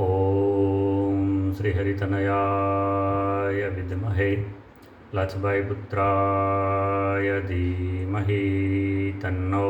ॐ श्रीहरितनयाय विद्महे लक्ष्मैपुत्राय धीमहि तन्नो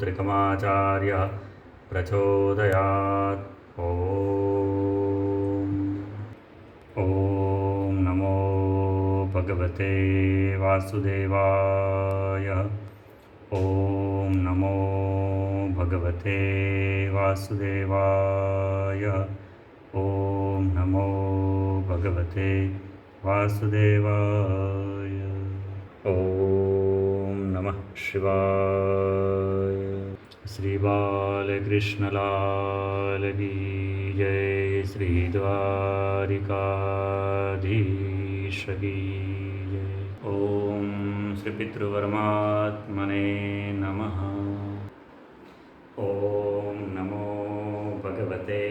त्रिकमाचार्यः प्रचोदयात्। ॐ नमो भगवते वासुदेवाय। ॐ नमो भगवते वासुदेवाय ॐ नमो भगवते वासुदेवाय। ॐ नमः शिवाय। श्रीबालकृष्णलाल की जय। श्रीद्वारिकाधीश की जय ॐ श्रीपितृपरमात्मने नमः। ॐ नमो भगवते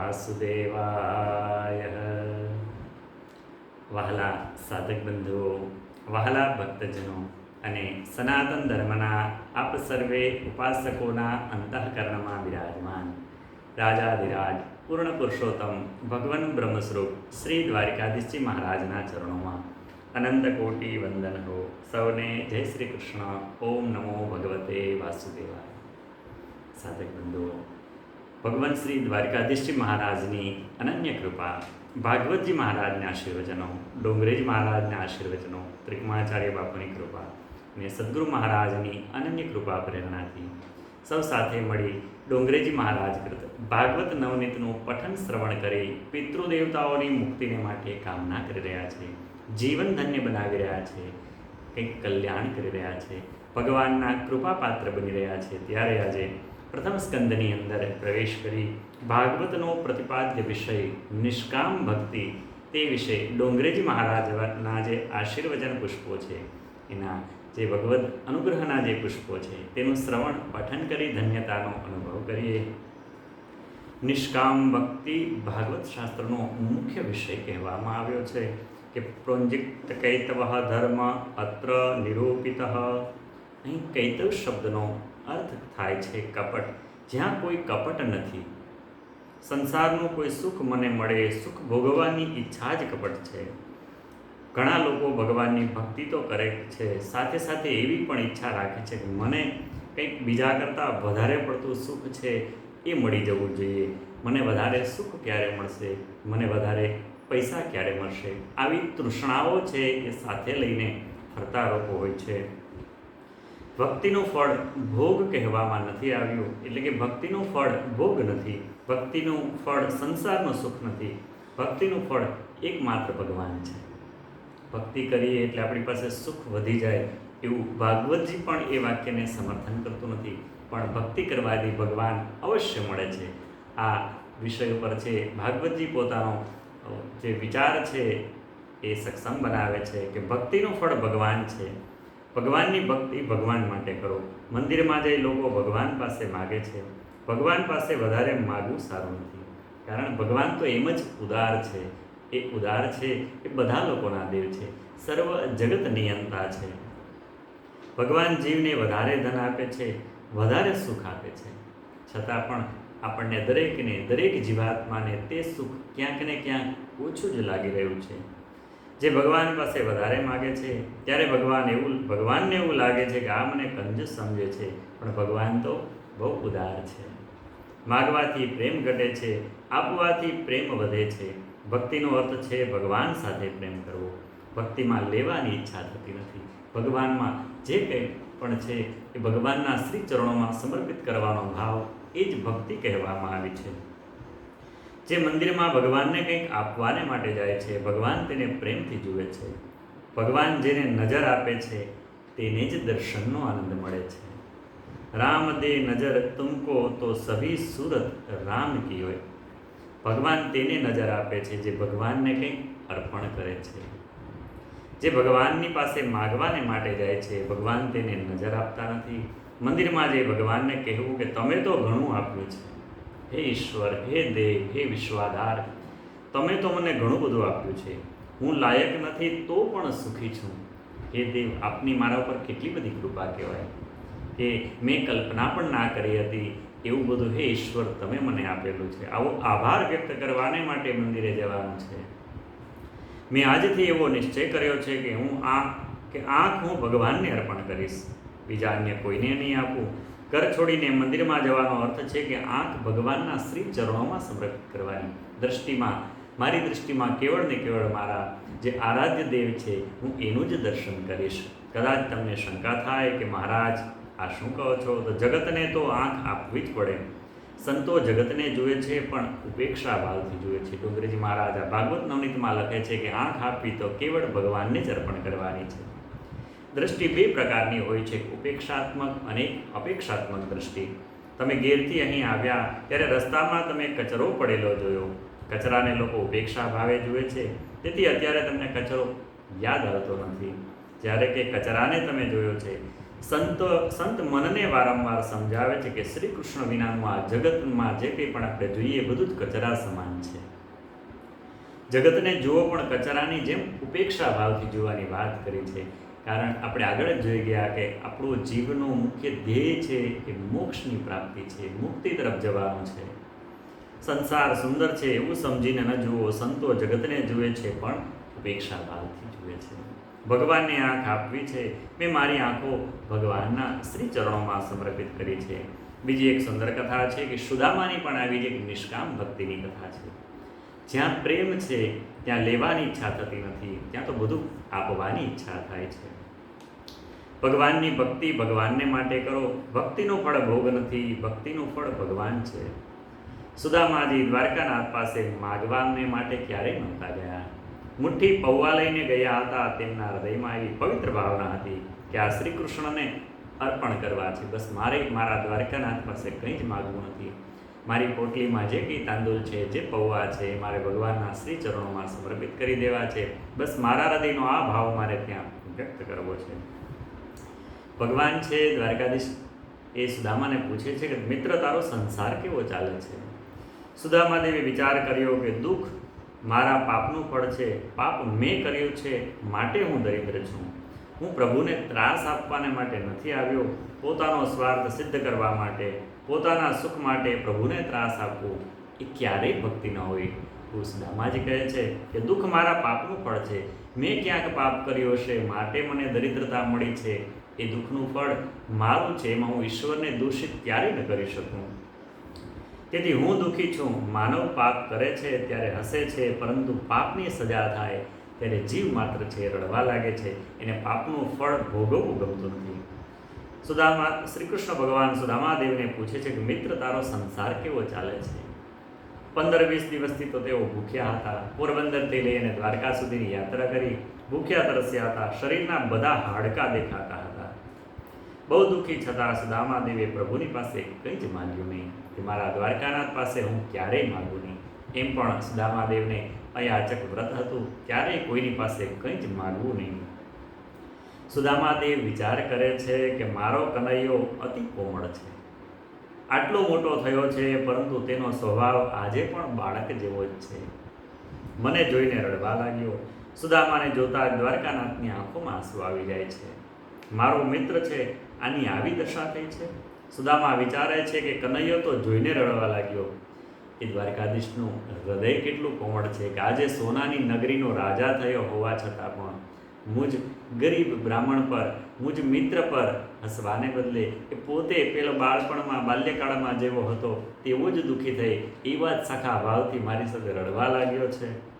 વાસુદેવાય વહાલા સાધક બંધુઓ વહાલા ભક્તજનો અને સનાતન ધર્મના આપ સર્વે ઉપાસકોના અંતઃકરણમાં બિરાજમાન રાજાધિરાજ પૂર્ણ પુરુષોત્તમ ભગવાન બ્રહ્મસ્વરૂપ શ્રી દ્વારિકાધીશજી મહારાજના ચરણોમાં અનંત કોટી વંદન હો સૌને જય શ્રી કૃષ્ણ ઓમ નમો ભગવતે વાસુદેવાય સાધક બંધુઓ ભગવાન શ્રી દ્વારકાધીશજી મહારાજની અનન્ય કૃપા, ભાગવતજી મહારાજના આશીર્વચનો, ડોંગરેજ મહારાજના આશીર્વચનો ત્રિકુમાચાર્ય બાપુની કૃપા અને સદગુરુ મહારાજની અનન્ય કૃપા પ્રેરણાથી સૌ સાથે મળી ડોંગરેજી મહારાજ કૃત ભાગવત નવનીતનું પઠન શ્રવણ કરી પિતૃદેવતાઓની મુક્તિને માટે કામના કરી રહ્યા છે, જીવન ધન્ય બનાવી રહ્યા છે, કંઈક કલ્યાણ કરી રહ્યા છે, ભગવાનના કૃપાપાત્ર બની રહ્યા છે. ત્યારે આજે પ્રથમ સ્કંદની અંદર પ્રવેશ કરી ભાગવતનો પ્રતિપાદ્ય વિષય નિષ્કામ ભક્તિ તે વિશે ડોંગરેજી મહારાજના જે આશીર્વચન પુષ્પો છે એના જે ભગવદ્ અનુગ્રહના જે પુષ્પો છે તેનું શ્રવણ પઠન કરી ધન્યતાનો અનુભવ કરીએ નિષ્કામ ભક્તિ ભાગવત શાસ્ત્રનો મુખ્ય વિષય કહેવામાં આવ્યો છે કે પ્રોન્જિક્ત કૈતવ ધર્મ અત્ર નિરૂપિત અહીં કૈતવ શબ્દનો અર્થ થાય છે કપટ. જ્યાં કોઈ કપટ નથી. સંસારનું કોઈ સુખ મને મળે, સુખ ભોગવવાની ઈચ્છા જ કપટ છે. ઘણા લોકો ભગવાનની ભક્તિ તો કરે છે, સાથે સાથે એવી પણ ઈચ્છા રાખે છે કે મને કંઈક બીજા કરતાં વધારે પડતું સુખ છે એ મળી જવું જોઈએ. મને વધારે સુખ ક્યારે મળશે? મને વધારે પૈસા ક્યારે મળશે? આવી તૃષ્ણાઓ છે એ સાથે લઈને ફરતા લોકો હોય છે. ભક્તિનું ફળ ભોગ કહેવામાં નથી આવ્યું. એટલે કે ભક્તિનું ફળ ભોગ નથી. ભક્તિનું ફળ સંસારનું સુખ નથી. ભક્તિનું ફળ એકમાત્ર ભગવાન છે. ભક્તિ કરીએ એટલે આપણી પાસે સુખ વધી જાય એવું ભાગવતજી પણ એ વાક્યને સમર્થન કરતું નથી. પણ ભક્તિ કરવાથી ભગવાન અવશ્ય મળે છે. આ વિષય ઉપર છે ભાગવતજી પોતાનો જે વિચાર છે એ સક્ષમ બનાવે છે કે ભક્તિનું ફળ ભગવાન છે. ભગવાનની ભક્તિ ભગવાન માટે કરો. મંદિરમાં જઈ લોકો ભગવાન પાસે માગે છે. ભગવાન પાસે વધારે માગવું સારું નથી. કારણ ભગવાન તો એમ જ ઉદાર છે. એ ઉદાર છે એ બધા લોકોના દેવ છે. સર્વ જગત નિયંતા છે. ભગવાન જીવને વધારે ધન આપે છે, વધારે સુખ આપે છે. છતાં પણ આપણને દરેકને, દરેક જીવાત્માને તે સુખ ક્યાંક ને ક્યાંક ઓછું જ લાગી રહ્યું છે. જે ભગવાન પાસે વધારે માગે છે, ત્યારે ભગવાન એવું, ભગવાનને એવું લાગે છે કે આ મને કંજૂસ સમજે છે, પણ ભગવાન તો બહુ ઉદાર છે. માગવાથી પ્રેમ ઘટે છે, આપવાથી પ્રેમ વધે છે. ભક્તિનો અર્થ છે ભગવાન સાથે પ્રેમ કરવો. ભક્તિમાં લેવાની ઈચ્છા થતી નથી. ભગવાનમાં જે કંઈ પણ છે એ ભગવાનના શ્રી ચરણોમાં સમર્પિત કરવાનો ભાવ એ જ ભક્તિ કહેવામાં આવી છે. જે મંદિરમાં ભગવાનને કંઈક આપવાને માટે જાય છે, ભગવાન તેને પ્રેમથી જુએ છે. ભગવાન જેને નજર આપે છે, તેને જ દર્શનનો આનંદ મળે છે. રામ દે નજર તુમકો તો સભી સુરત રામ કી હોય ભગવાન તેને નજર આપે છે, જે ભગવાનને કંઈક અર્પણ કરે છે. જે ભગવાનની પાસે માગવાને માટે જાય છે, ભગવાન તેને નજર આપતા નથી. મંદિરમાં જે ભગવાનને કહેવું કે, તમે તો ઘણું આપ્યું છે. હે ઈશ્વર, હે દેવ, હે વિશ્વાધાર. તમે તો મને ઘણું બધું આપ્યું છે. હું લાયક નથી તો પણ સુખી છું. હે દેવ, આપની મારા ઉપર કેટલી બધી કૃપા કહેવાય. કે મેં કલ્પના પણ ના કરી હતી. એવું બધું હે ઈશ્વર, તમે મને આપેલું છે. આવો આભાર વ્યક્ત કરવાને માટે મંદિરે જવાનું છે. મેં આજથી એવો નિશ્ચય કર્યો છે કે હું આ, કે આંખ હું ભગવાનને અર્પણ કરીશ. બીજા અન્ય કોઈને નહીં આપું. ઘર છોડીને મંદિરમાં જવાનો અર્થ છે કે આંખ ભગવાનના શ્રી ચરણોમાં સમર્પિત કરવાની દ્રષ્ટિમાં. મારી દ્રષ્ટિમાં કેવળ ને કેવળ મારા જે આરાધ્ય દેવ છે, હું એનું જ દર્શન કરીશ. કદાચ તમને શંકા થાય કે મહારાજ, આ શું કહો છો? તો જગતને તો આંખ આપવી જ પડે. સંતો જગતને જુએ છે, પણ ઉપેક્ષા ભાવથી જુએ છે. ડુંગરીજી મહારાજ ભાગવત નવનીતમાં લખે છે કે આંખ આપવી તો કેવળ ભગવાનને જ અર્પણ કરવાની છે. દ્રષ્ટિ બે પ્રકારની હોય છે. ઉપેક્ષાત્મક અને અપેક્ષાત્મક દ્રષ્ટિ. તમે ઘેરથી અહીં આવ્યા ત્યારે રસ્તામાં તમે કચરો પડેલો જોયો. કચરાને લોકો ઉપેક્ષા ભાવે જુએ છે. તેથી અત્યારે તમને કચરો યાદ આવતો નથી. જ્યારે કે કચરાને તમે જોયો છે. સંત સંત મનને વારંવાર સમજાવે છે કે શ્રી કૃષ્ણ વિનાનું આ જગતમાં જે કંઈ પણ આપણે જોઈએ બધું જ કચરા સમાન છે. જગતને જુઓ પણ કચરાની જેમ ઉપેક્ષા ભાવથી જોવાની વાત કરી છે. કારણ આપણે આગળ જ જોઈ ગયા કે આપણું જીવનું મુખ્ય ધ્યેય છે એ મોક્ષની પ્રાપ્તિ છે, મુક્તિ તરફ જવાનું છે. સંસાર સુંદર છે એવું સમજીને ન જુઓ, સંતો જગતને જુએ છે પણ ઉપેક્ષા ભાવથી જુએ છે. ભગવાનને આંખ આપવી છે. મેં મારી આંખો ભગવાનના શ્રી ચરણોમાં સમર્પિત કરી છે. બીજી એક સુંદર કથા છે કે સુદામાની પણ આવી જ એક નિષ્કામ ભક્તિની કથા છે. જ્યાં પ્રેમ છે, ત્યાં લેવાની ઈચ્છા થતી નથી. ત્યાં તો બધું આપવાની ઈચ્છા થાય છે. ભગવાનની ભક્તિ ભગવાનને માટે કરો. ભક્તિનું ફળ ભોગ નથી, ભક્તિનું ફળ ભગવાન છે. સુદામાજી દ્વારકાનાથ પાસે માગવાને માટે ક્યારેય નહોતા ગયા. મુઠ્ઠી પૌવા લઈને ગયા હતા. તેમના હૃદયમાં એવી પવિત્ર ભાવના હતી કે આ શ્રી કૃષ્ણને અર્પણ કરવા છે. બસ મારે મારા દ્વારકાનાથ પાસે કંઈ જ માગવું નથી. મારી પોટલીમાં જે કંઈ તાંદુલ છે, જે પૌવા છે એ મારે ભગવાનના શ્રી ચરણોમાં સમર્પિત કરી દેવા છે. બસ મારા હૃદયનો આ ભાવ મારે ત્યાં વ્યક્ત કરવો છે. ભગવાન છે, દ્વારકાધીશ એ સુદામાને પૂછે છે કે, મિત્ર, તારો સંસાર કેવો ચાલે છે? સુદામાદેવી વિચાર કર્યો કે, દુઃખ મારા પાપનું ફળ છે. પાપ મેં કર્યું છે. માટે હું દરિદ્ર છું. હું પ્રભુને ત્રાસ આપવાને માટે નથી આવ્યો. પોતાનો સ્વાર્થ સિદ્ધ કરવા માટે પોતાના સુખ માટે પ્રભુને ત્રાસ આપવો એ ક્યારેય ભક્તિ ન હોય. સુદામાજી કહે છે કે દુઃખ મારા પાપનું ફળ છે. મેં ક્યાંક પાપ કર્યો છે માટે મને દરિદ્રતા મળી છે. એ દુઃખનું ફળ મારું છે એમાં હું ઈશ્વરને દૂષિત ક્યારેય ન કરી શકું. તેથી હું દુઃખી છું. માનવ પાપ કરે છે, ત્યારે હસે છે, પરંતુ પાપની સજા થાય. ત્યારે જીવ માત્ર છે, રડવા લાગે છે. એને પાપનું ફળ ભોગવવું ગમતું નથી. સુદામા શ્રી કૃષ્ણ ભગવાન સુદામાદેવને પૂછે છે કે, મિત્ર, તારો સંસાર કેવો ચાલે છે? પંદર વીસ દિવસથી તો તેઓ ભૂખ્યા હતા. પોરબંદરથી લઈને દ્વારકા સુધીની યાત્રા કરી, ભૂખ્યા તરસ્યા હતા. શરીરના બધા હાડકા દેખાતા હતા. બહુ દુઃખી છતાં સુદામાદેવે પ્રભુની પાસે કંઈ જ માંગ્યું નહીં કે, મારા દ્વારકાનાથ પાસે હું ક્યારેય માગું નહીં. એમ પણ સુદામાદેવને અયાચક વ્રત હતું. ક્યારેય કોઈની પાસે કંઈ જ માગવું નહીં. સુદામાદેવ વિચાર કરે છે કે મારો કનૈયો અતિ કોમળ છે. આટલો મોટો થયો છે, પરંતુ તેનો સ્વભાવ આજે પણ બાળક જેવો જ છે. મને જોઈને રડવા લાગ્યો. સુદામાને જોતા દ્વારકાનાથની આંખોમાં આંસુ આવી જાય છે. મારો મિત્ર છે, આની આવી દશા થઈ છે? સુદામા વિચારે છે કે કનૈયો તો જોઈને રડવા લાગ્યો. એ દ્વારકાધીશનું હૃદય કેટલું કોમળ છે, કે આજે સોનાની નગરીનો રાજા થયો હોવા છતાં પણ મુજ ગરીબ બ્રાહ્મણ પર, મુજ મિત્ર પર હસવાને બદલે એ પોતે પેલો બાળપણમાં, બાલ્યકાળમાં જેવો હતો, તેવો જ દુઃખી થઈ. એવા જ સખા ભાવથી મારી સાથે રડવા લાગ્યો છે.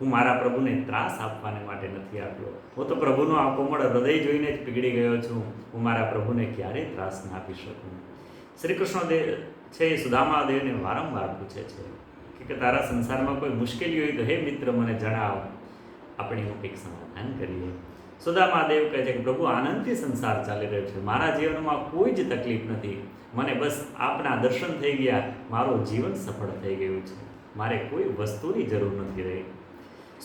હું મારા પ્રભુને ત્રાસ આપવાને માટે નથી આપ્યો. હું તો પ્રભુનો આ કોમળ હૃદય જોઈને જ પીગળી ગયો છું. હું મારા પ્રભુને ક્યારેય ત્રાસ ના આપી શકું? શ્રી કૃષ્ણદેવ છે એ સુદામાદેવને વારંવાર પૂછે છે કે તારા સંસારમાં કોઈ મુશ્કેલી હોય તો હે મિત્ર, મને જણાવ. આપણે એવું કંઈક સમાધાન કરીએ. સુદા મહાદેવ કહે છે કે, પ્રભુ, આનંદથી સંસાર ચાલી રહ્યો છે. મારા જીવનમાં કોઈ જ તકલીફ નથી. મને બસ આપના દર્શન થઈ ગયા. મારું જીવન સફળ થઈ ગયું છે. મારે કોઈ વસ્તુની જરૂર નથી રહી.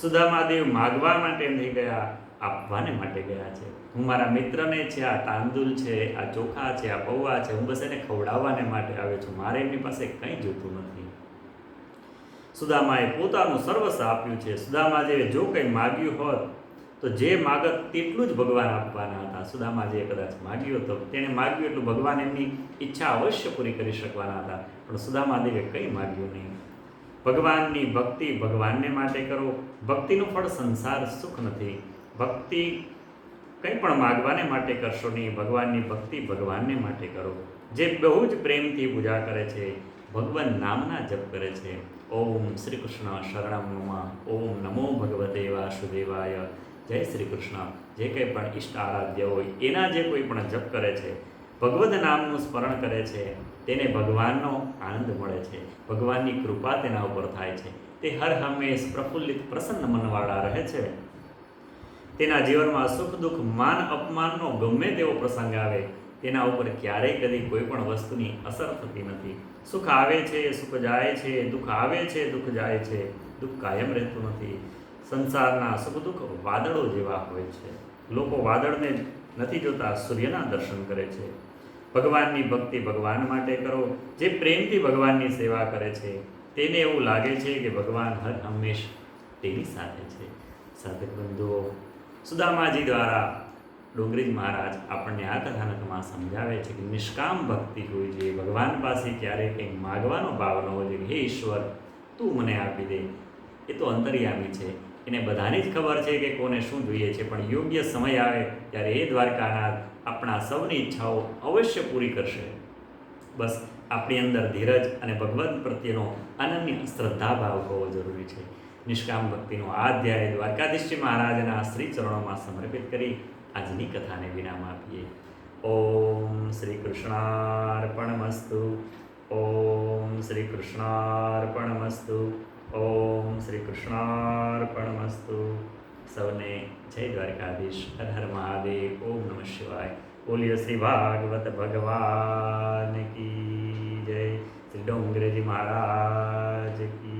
સુદા મહાદેવ માગવા માટે નહીં ગયા, આપવાને માટે ગયા છે. હું મારા મિત્રને છે, આ તાંદુલ છે, આ ચોખા છે, આ પૌવા છે, હું બસ એને ખવડાવવાને માટે આવ્યો છું. મારે એમની પાસે કંઈ જોતું નથી. સુદામાએ પોતાનું સર્વસ્વ આપ્યું છે. સુદામા જેવે જો કંઈ માગ્યું હોત, તો જે માગત તેટલું જ ભગવાન આપવાના હતા. સુદામા જે કદાચ માગ્યું હતું તેણે માગ્યું એટલું ભગવાન એમની ઈચ્છા અવશ્ય પૂરી કરી શકવાના હતા. પણ સુદામાદેવે કંઈ માગ્યું નહીં. ભગવાનની ભક્તિ ભગવાનને માટે કરો. ભક્તિનું ફળ સંસાર સુખ નથી. ભક્તિ કંઈ પણ માગવાને માટે કરશો નહીં. ભગવાનની ભક્તિ ભગવાનને માટે કરો. જે બહુ જ પ્રેમથી પૂજા કરે છે ભગવાન નામના જપ કરે છે. ઓમ શ્રી કૃષ્ણ શરણમ ઓમ નમો ભગવતે વાસુદેવાય. જય શ્રી કૃષ્ણ જે કંઈ પણ ઈષ્ટ આરાધ્ય હોય, એના જે કોઈ પણ જપ કરે છે, ભગવદ નામનું સ્મરણ કરે છે, તેને ભગવાનનો આનંદ મળે છે. ભગવાનની કૃપા તેના ઉપર થાય છે. તે હર હંમેશ પ્રફુલ્લિત, પ્રસન્ન મનવાળા રહે છે. તેના જીવનમાં સુખ દુઃખ, માન અપમાનનો ગમે તેવો પ્રસંગ આવે તેના ઉપર ક્યારેય કદી કોઈ પણ વસ્તુની અસર થતી નથી. સુખ આવે છે, સુખ જાય છે, દુઃખ આવે છે, દુઃખ જાય છે, દુઃખ કાયમ રહેતું નથી. સંસારના સુખ દુઃખ વાદળો જેવા હોય છે. લોકો વાદળને નથી જોતા, સૂર્યના દર્શન કરે છે. ભગવાનની ભક્તિ ભગવાન માટે કરો. જે પ્રેમથી ભગવાનની સેવા કરે છે, તેને એવું લાગે છે કે ભગવાન હર હંમેશ તેની સાથે છે. સાધક બંધુઓ, સુદામાજી દ્વારા ડુંગરીજ મહારાજ આપણને આ કથાનકમાં સમજાવે છે કે નિષ્કામ ભક્તિ હોવી જોઈએ ભગવાન પાસે ક્યારેય કંઈક માગવાનો ભાવ ન હોવો જોઈએ હે ઈશ્વર, તું મને આપી દે. એ તો અંતર્યામી છે. એને બધાની જ ખબર છે કે કોને શું જોઈએ છે. પણ યોગ્ય સમય આવે ત્યારે એ દ્વારકાનાથ આપણા સૌની ઈચ્છાઓ અવશ્ય પૂરી કરશે. બસ આપણી અંદર ધીરજ અને ભગવાન પ્રત્યેનો અનન્ય શ્રદ્ધાભાવ હોવો જરૂરી છે. નિષ્કામ ભક્તિનો આ અધ્યાય દ્વારકાધીશજી મહારાજના શ્રી ચરણોમાં સમર્પિત કરી આજની કથાને વિરામ આપીએ. ઓમ શ્રી કૃષ્ણાર્પણમસ્તુ. ઓમ શ્રી કૃષ્ણાર્પણમસ્તુ. ઓમ શ્રી કૃષ્ણાર્પણમસ્તુ. સૌને જય દ્વારકાધીશ. હર હર મહાદેવ. ઓમ નમઃ શિવાય. બોલીએ શ્રી ભાગવત ભગવાન કી જય. શ્રી ડોંગરેજી મહારાજ કી